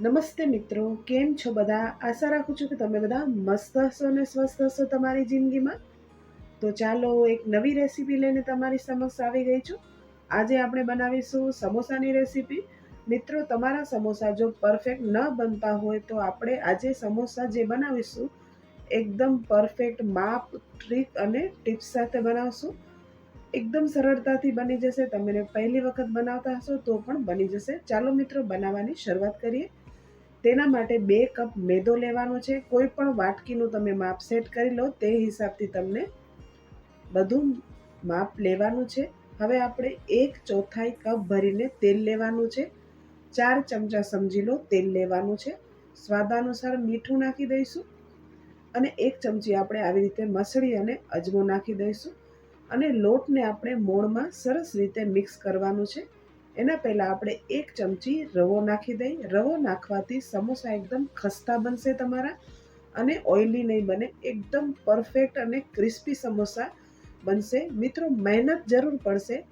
નમસ્તે મિત્રો, કેમ છો બધા? આશા રાખું છું કે તમે બધા મસ્ત હશો ને સ્વસ્થ હશો તમારી જિંદગીમાં. તો ચાલો એક નવી રેસીપી લઈને તમારી સમક્ષ આવી ગઈ છું. આજે આપણે બનાવીશું સમોસાની રેસીપી. મિત્રો, તમારા સમોસા જો પરફેક્ટ ન બનતા હોય તો આપણે આજે સમોસા જે બનાવીશું, એકદમ પરફેક્ટ માપ, ટ્રીક અને ટિપ્સ સાથે બનાવશું. એકદમ સરળતાથી બની જશે. તમે પહેલી વખત બનાવતા હશો તો પણ બની જશે. ચાલો મિત્રો, બનાવવાની શરૂઆત કરીએ. તેના માટે બે કપ મેદો લેવાનો છે. કોઈ પણ વાટકીનું તમે માપ સેટ કરી લો, તે હિસાબથી તમને બધું માપ લેવાનું છે. હવે આપણે એક ચોથાઈ કપ ભરીને તેલ લેવાનું છે. ચાર ચમચા સમજી લો, તેલ લેવાનું છે. સ્વાદાનુસાર મીઠું નાખી દઈશું અને એક ચમચી આપણે આવી રીતે મસળી અને અજમો નાખી દઈશું અને લોટને આપણે મોણમાં સરસ રીતે મિક્સ કરવાનું છે. એના પહેલાં આપણે એક ચમચી રવો નાખી દઈ રવો નાખવાથી સમોસા એકદમ ખસ્તા બનશે તમારા અને ઓઇલી નહીં બને. એકદમ પરફેક્ટ અને ક્રિસ્પી સમોસા બનશે. મિત્રો, મહેનત જરૂર પડશે.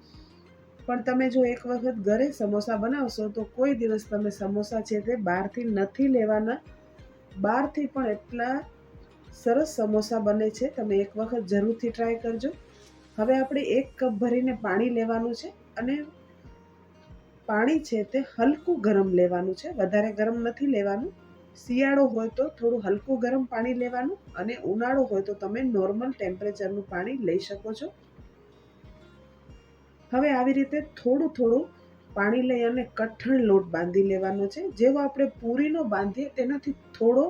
પણ તમે જો એક વખત ઘરે સમોસા બનાવશો તો કોઈ દિવસ તમે સમોસા છે તે બહારથી નથી લેવાના. બહારથી પણ એટલા સરસ સમોસા બને છે. તમે એક વખત જરૂરથી ટ્રાય કરજો. હવે આપણે એક કપ ભરીને પાણી લેવાનું છે અને પાણી છે તે હલકું ગરમ લેવાનું છે. વધારે ગરમ નથી લેવાનું. શિયાળો હોય તો થોડું હલકું ગરમ પાણી લેવાનું અને ઉનાળો હોય તો તમે નોર્મલ ટેમ્પરેચરનું પાણી લઈ શકો છો. હવે આવી રીતે થોડું થોડું પાણી લઈ અને કઠણ લોટ બાંધી લેવાનો છે. જેવો આપણે પૂરીનો બાંધીએ તેનાથી થોડો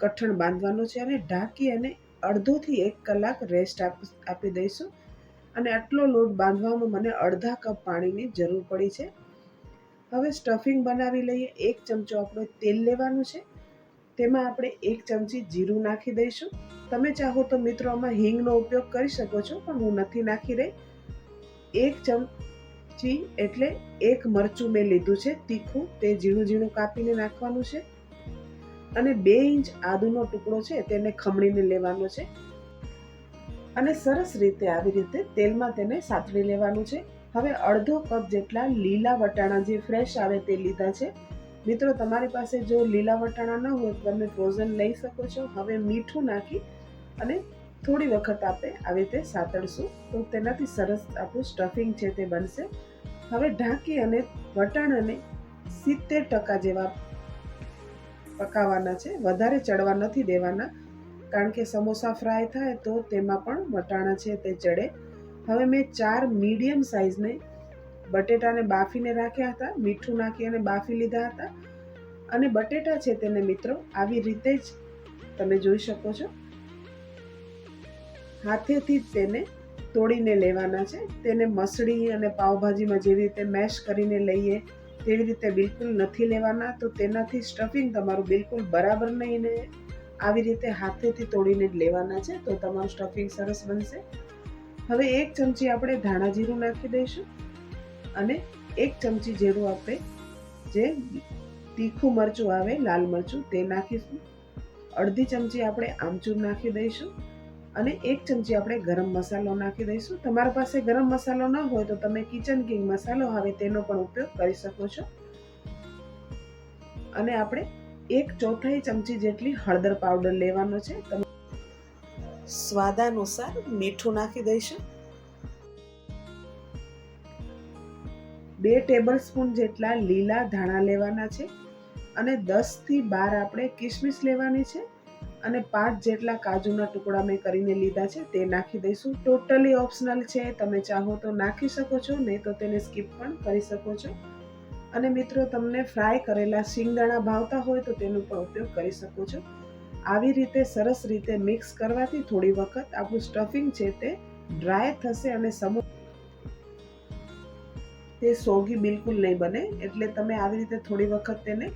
કઠણ બાંધવાનો છે અને ઢાંકી અને અડધોથી એક કલાક રેસ્ટ આપી દઈશું. અને આટલો લોટ બાંધવામાં મને અડધા કપ પાણીની જરૂર પડી છે. હવે સ્ટફિંગ બનાવી લઈએ. એક ચમચો આપણે તેલ લેવાનું છે. તેમાં આપણે એક ચમચી જીરું નાખી દઈશું. તમે ચાહો તો મિત્રો આમાં હિંગનો ઉપયોગ કરી શકો છો, પણ હું નથી નાખી રહી. એક ચમચી એટલે એક મરચું મેં લીધું છે, તીખું. તે ઝીણું ઝીણું કાપીને નાખવાનું છે. અને બે ઇંચ આદુનો ટુકડો છે, તેને ખમણીને લેવાનો છે. અને સરસ રીતે આવી રીતે તેલમાં તેને સાતળી લેવાનું છે. હવે અડધો કપ જેટલા લીલા વટાણા જે ફ્રેશ આવે તે લીધા છે. મિત્રો, તમારી પાસે જો લીલા વટાણા ન હોય, તો તમે ફ્રોઝન લઈ શકો છો. હવે મીઠું નાખી અને થોડી વખત આપણે આવી રીતે સાતળશું. તો તેનાથી સરસ આપણું સ્ટફિંગ છે તે બનશે. હવે ઢાંકી અને વટાણાને સિત્તેર ટકા જેવા પકાવવાના છે. વધારે ચડવા નથી દેવાના, કારણ કે સમોસા ફ્રાય થાય તો તેમાં પણ વટાણા છે તે ચડે. હવે મેં ચાર મીડિયમ સાઇઝને બટેટાને બાફીને રાખ્યા હતા, મીઠું નાખી અને બાફી લીધા હતા. અને બટેટા છે તેને મિત્રો, આવી રીતે જ તમે જોઈ શકો છો. હાથેથી જ તેને તોડીને લેવાના છે. તેને મસળી અને પાવભાજીમાં જેવી રીતે મેશ કરીને લઈએ, તેવી રીતે બિલકુલ નથી લેવાના. તો તેનાથી સ્ટફિંગ તમારું બિલકુલ બરાબર નહીં ને આવી રીતે હાથેથી તોડીને જ લેવાના છે. તો તમારું સ્ટફિંગ સરસ બનશે. હવે એક ચમચી આપણે ધાણા જીરું નાખી દઈશું અને એક ચમચી જેવું આપણે જે તીખું મરચું આવે, લાલ મરચું, તે નાખીશું. અડધી ચમચી આપણે આમચૂર નાખી દઈશું અને એક ચમચી આપણે ગરમ મસાલો નાખી દઈશું. તમારા પાસે ગરમ મસાલો ન હોય તો તમે કિચન કિંગ મસાલો આવે તેનો પણ ઉપયોગ કરી શકો છો. અને આપણે એક ચોથાઈ ચમચી જેટલી હળદર પાવડર લેવાનો છે. તમે સ્વાદાનુસાર મીઠું નાખી દઈશું. બે ટેબલ સ્પૂન જેટલા લીલા ધાણા લેવાના છે અને દસથી બાર આપણે કિશમિશ લેવાની છે અને પાંચ જેટલા કાજુના ટુકડા મેં કરીને લીધા છે તે નાખી દઈશું. ટોટલી ઓપ્શનલ છે, તમે ચાહો તો નાખી શકો છો, નહીં તો તેને સ્કીપ પણ કરી શકો છો. અને મિત્રો, તમને ફ્રાય કરેલા શિંગદાણા ભાવતા હોય તો તેનો પણ ઉપયોગ કરી શકો છો. આવી રીતે સરસ રીતે મિક્સ કરવાથી થોડી વખત આપણું સ્ટફિંગ છે તે ડ્રાય થશે અને સમો તે સોગી બિલકુલ નહીં બને. એટલે તમે આવી રીતે થોડી વખત તેને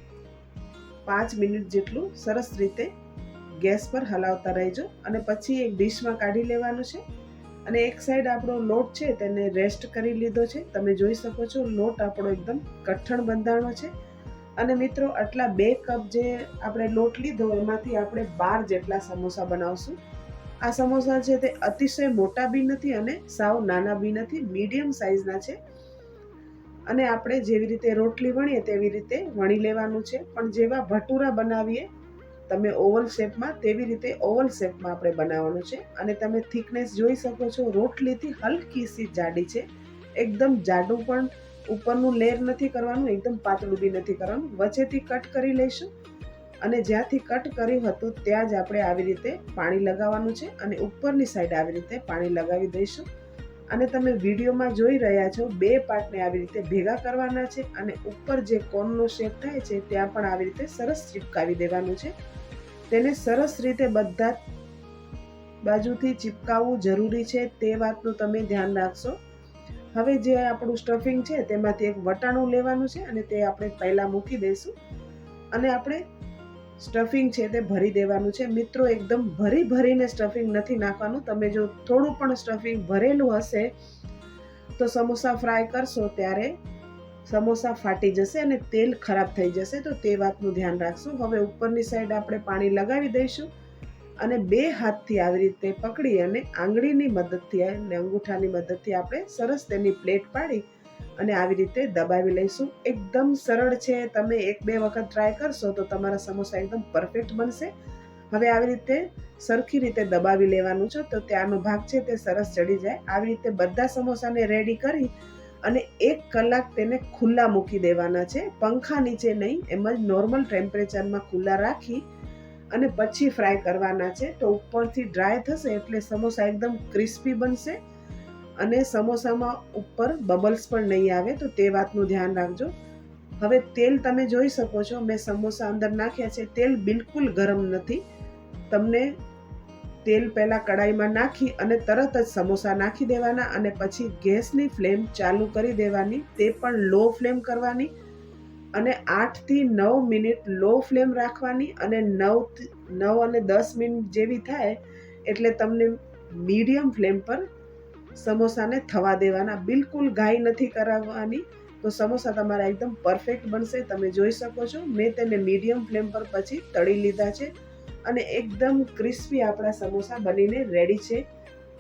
પાંચ મિનિટ જેટલું સરસ રીતે ગેસ પર હલાવતા રહેજો. અને પછી એક ડીશમાં કાઢી લેવાનું છે. અને એક સાઈડ આપણો લોટ છે તેને રેસ્ટ કરી લીધો છે. તમે જોઈ શકો છો લોટ આપણો એકદમ કઠણ બંધાણો છે. અને મિત્રો, આટલા બે કપ જે આપણે લોટ લીધો, એમાંથી આપણે બાર જેટલા સમોસા બનાવશું. આ સમોસા છે તે અતિશય મોટા બી નથી અને સાવ નાના બી નથી, મીડિયમ સાઇઝના છે. અને આપણે જેવી રીતે રોટલી વણીએ તેવી રીતે વણી લેવાનું છે. પણ જેવા ભટુરા બનાવીએ, તમે ઓવલ શેપમાં તેવી રીતે ઓવલ શેપમાં આપણે બનાવવાનું છે. અને તમે થિકનેસ જોઈ શકો છો, રોટલીથી હલકી સી જાડી છે. એકદમ જાડું પણ ઉપરનું લેર નથી કરવાનું, એકદમ પાતળું બી નથી કરવાનું. વચ્ચેથી કટ કરી લઈશું. અને જ્યાંથી કટ કર્યું હતું, ત્યાં જ આપણે આવી રીતે પાણી લગાવવાનું છે અને ઉપરની સાઈડ આવી રીતે પાણી લગાવી દઈશું. અને તમે વિડીયોમાં જોઈ રહ્યા છો, બે પાર્ટને આવી રીતે ભેગા કરવાના છે અને ઉપર જે કોનનો શેપ થાય છે, ત્યાં પણ આવી રીતે સરસ ચિપકાવી દેવાનું છે. તેને સરસ રીતે બધા બાજુથી ચિપકાવવું જરૂરી છે, તે વાતનું તમે ધ્યાન રાખશો. હવે જે આપણું સ્ટફિંગ છે, તેમાંથી એક વટાણું લેવાનું છે અને તે આપણે પહેલાં મૂકી દઈશું. અને આપણે સ્ટફિંગ છે તે ભરી દેવાનું છે. મિત્રો, એકદમ ભરી ભરીને સ્ટફિંગ નથી નાખવાનું. તમે જો થોડું પણ સ્ટફિંગ ભરેલું હશે, તો સમોસા ફ્રાય કરશો ત્યારે સમોસા ફાટી જશે અને તેલ ખરાબ થઈ જશે. તો તે વાતનું ધ્યાન રાખશું. હવે ઉપરની સાઈડ આપણે પાણી લગાવી દઈશું. અને બે હાથથી આવી રીતે પકડી અને આંગળીની મદદથી અને અંગૂઠાની મદદથી આપણે સરસ તેની પ્લેટ પાડી અને આવી રીતે દબાવી લઈશું. એકદમ સરળ છે. તમે એક બે વખત ટ્રાય કરશો તો તમારા સમોસા એકદમ પરફેક્ટ બનશે. હવે આવી રીતે સરખી રીતે દબાવી લેવાનું છે તો ત્યાંનો ભાગ છે તે સરસ ચડી જાય. આવી રીતે બધા સમોસાને રેડી કરી અને એક કલાક તેને ખુલ્લા મૂકી દેવાના છે. પંખા નીચે નહીં, એમ જ નોર્મલ ટેમ્પરેચરમાં ખુલ્લા રાખી અને પછી ફ્રાય કરવાના છે. તો ઉપરથી ડ્રાય થશે એટલે સમોસા એકદમ ક્રિસ્પી બનશે અને સમોસામાં ઉપર બબલ્સ પણ નહીં આવે, તો તે વાતનું ધ્યાન રાખજો. હવે તેલ તમે જોઈ શકો છો, મેં સમોસા અંદર નાખ્યા છે. તેલ બિલકુલ ગરમ નથી. તમને તેલ પહેલાં કડાઈમાં નાખી અને તરત જ સમોસા નાખી દેવાના અને પછી ગેસની ફ્લેમ ચાલુ કરી દેવાની, તે પણ લો ફ્લેમ કરવાની. અને આઠથી નવ મિનિટ લો ફ્લેમ રાખવાની અને નવ નવ અને દસ મિનિટ જેવી થાય એટલે તમને મીડિયમ ફ્લેમ પર સમોસાને થવા દેવાના. બિલકુલ ઘાઈ નથી કરાવવાની, તો સમોસા તમારા એકદમ પરફેક્ટ બનશે. તમે જોઈ શકો છો, મેં તેને મીડિયમ ફ્લેમ પર પછી તળી લીધા છે અને એકદમ ક્રિસ્પી આપણા સમોસા બનીને રેડી છે.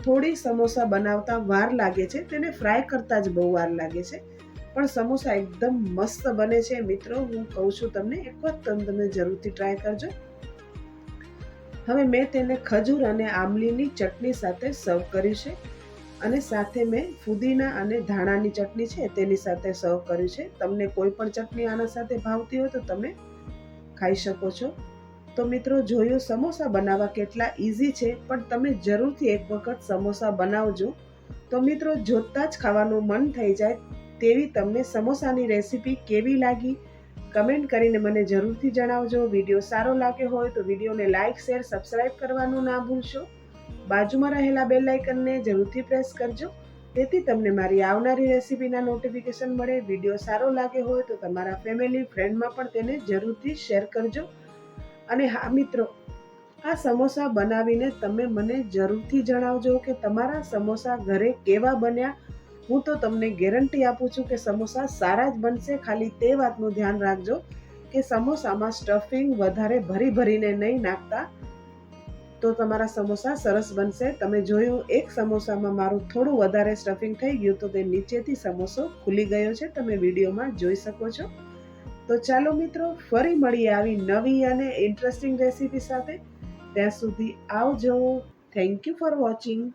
થોડી સમોસા બનાવતા વાર લાગે છે, તેને ફ્રાય કરતાં જ બહુ વાર લાગે છે. પણ સમોસા એકદમ મસ્ત બને છે. મિત્રો, હું કહું છું તમને એક તમે તમે જરૂરથી ટ્રાય કરજો. હવે મેં તેને ખજૂર અને આમલીની ચટણી સાથે સર્વ કરી છે અને સાથે મેં ફુદીના અને ધાણાની ચટણી છે તેની સાથે સર્વ કર્યું છે. તમને કોઈ પણ ચટણી આના સાથે ભાવતી હોય તો તમે ખાઈ શકો છો. તો મિત્રો, જોયું સમોસા બનાવવા કેટલા ઇઝી છે, પણ તમે જરૂરથી એક વખત સમોસા બનાવજો. તો મિત્રો, જોતાં જ ખાવાનું મન થઈ જાય. તેવી તમને સમોસાની રેસીપી કેવી લાગી? કમેન્ટ કરીને મને જરૂરથી જણાવજો. વીડિયો સારો લાગ્યો હોય તો વિડીયોને લાઇક શેર સબસ્ક્રાઈબ કરવાનું ના ભૂલશો. બાજુમાં રહેલા બેલ આઇકનને જરૂરથી પ્રેસ કરજો. તેથી તમને મારી આવનારી રેસીપીના નોટિફિકેશન મળે. વીડિયો સારો લાગે હોય તો તમારા ફેમિલી, ફ્રેન્ડમાં પણ તેને જરૂરથી શેર કરજો. અને હા, મિત્રો, આ સમોસા બનાવીને તમે મને જરૂરથી જણાવજો કે તમારા સમોસા ઘરે કેવા બન્યા હું તો તમને ગેરંટી આપું છું કે સમોસા સારા જ બનશે. ખાલી તે વાતનું ધ્યાન રાખજો કે સમોસામાં સ્ટફિંગ વધારે ભરી ભરીને નહીં નાખતા. તો તમારા સમોસા સરસ બનશે. તમે જોયું, એક સમોસામાં મારું થોડું વધારે સ્ટફિંગ થઈ ગયું તો તે નીચેથી સમોસો ખુલી ગયો છે. તમે વિડીયોમાં જોઈ શકો છો. તો ચાલો મિત્રો, ફરી મળીએ આવી નવી અને ઇન્ટરેસ્ટિંગ રેસીપી સાથે. ત્યાં સુધી આવજો. Thank you for watching.